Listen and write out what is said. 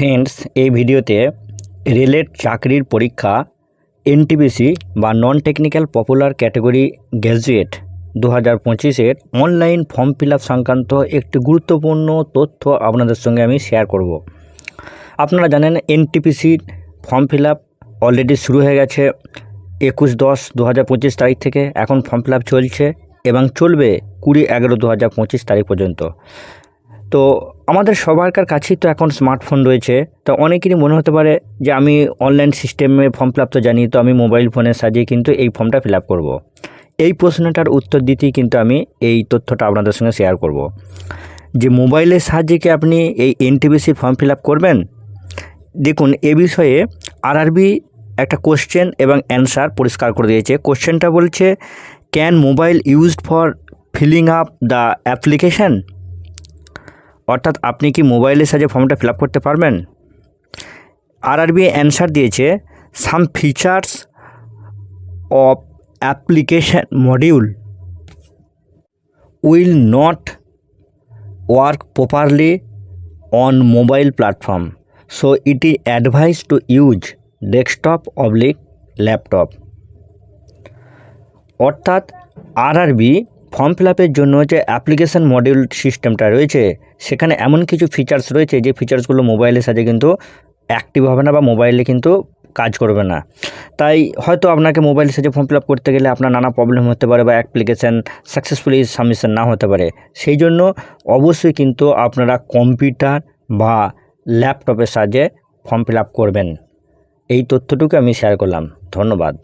Friends এই ভিডিওতে রেলের চাকরির পরীক্ষা এনটিপিসি বা non technical popular category graduate দু হাজার পঁচিশের অনলাইন ফর্ম ফিল সংক্রান্ত একটি গুরুত্বপূর্ণ তথ্য আপনাদের সঙ্গে আমি শেয়ার করব। আপনারা জানেন এনটিপিসির ফর্ম ফিল অলরেডি শুরু হয়ে গেছে একুশ দশ দু হাজার পঁচিশ তারিখ থেকে, এখন ফর্ম ফিল চলছে এবং চলবে কুড়ি এগারো দু হাজার পঁচিশ তারিখ পর্যন্ত। তো আমাদের সবারকার কাছেই তো এখন স্মার্টফোন রয়েছে। তো অনেকেরই মনে হতে পারে যে আমি অনলাইন সিস্টেমে ফর্ম ফিল তো জানি, তো আমি মোবাইল ফোনে সাজিয়ে কিন্তু এই ফর্মটা ফিল আপ করব। এই প্রশ্নটার উত্তর দিতেই কিন্তু আমি এই তথ্যটা আপনাদের সঙ্গে শেয়ার করব। যে মোবাইলের সাহায্যে কি আপনি এই এনটিবিসির ফর্ম ফিল করবেন? দেখুন, এ বিষয়ে আরআরবি একটা কোশ্চেন এবং অ্যান্সার পরিষ্কার করে দিয়েছে। কোশ্চেনটা বলছে can mobile used for filling up the application অর্থাৎ আপনি কি মোবাইলের সাহায্যে ফর্মটা ফিল করতে পারবেন? আরআরবি অ্যান্সার দিয়েছে some features of application module will not work properly on mobile platform so it is advice to use desktop oblique laptop অর্থাৎ আরআরবি ফর্ম ফিল জন্য যে অ্যাপ্লিকেশন মডিউল সিস্টেমটা রয়েছে, সেখানে এমন কিছু ফিচার্স রয়েছে যে ফিচার্সগুলো মোবাইলের সাথে কিন্তু অ্যাক্টিভ হবে না বা মোবাইলে কিন্তু কাজ করবে না। তাই হয়তো আপনাকে মোবাইলের সাথে ফর্ম ফিল করতে গেলে আপনার নানা প্রবলেম হতে পারে বা অ্যাপ্লিকেশান সাকসেসফুলি সাবমিশন না হতে পারে। সেই জন্য অবশ্যই কিন্তু আপনারা কম্পিউটার বা ল্যাপটপের সাহায্যে ফর্ম ফিল করবেন। এই তথ্যটুকু আমি শেয়ার করলাম। ধন্যবাদ।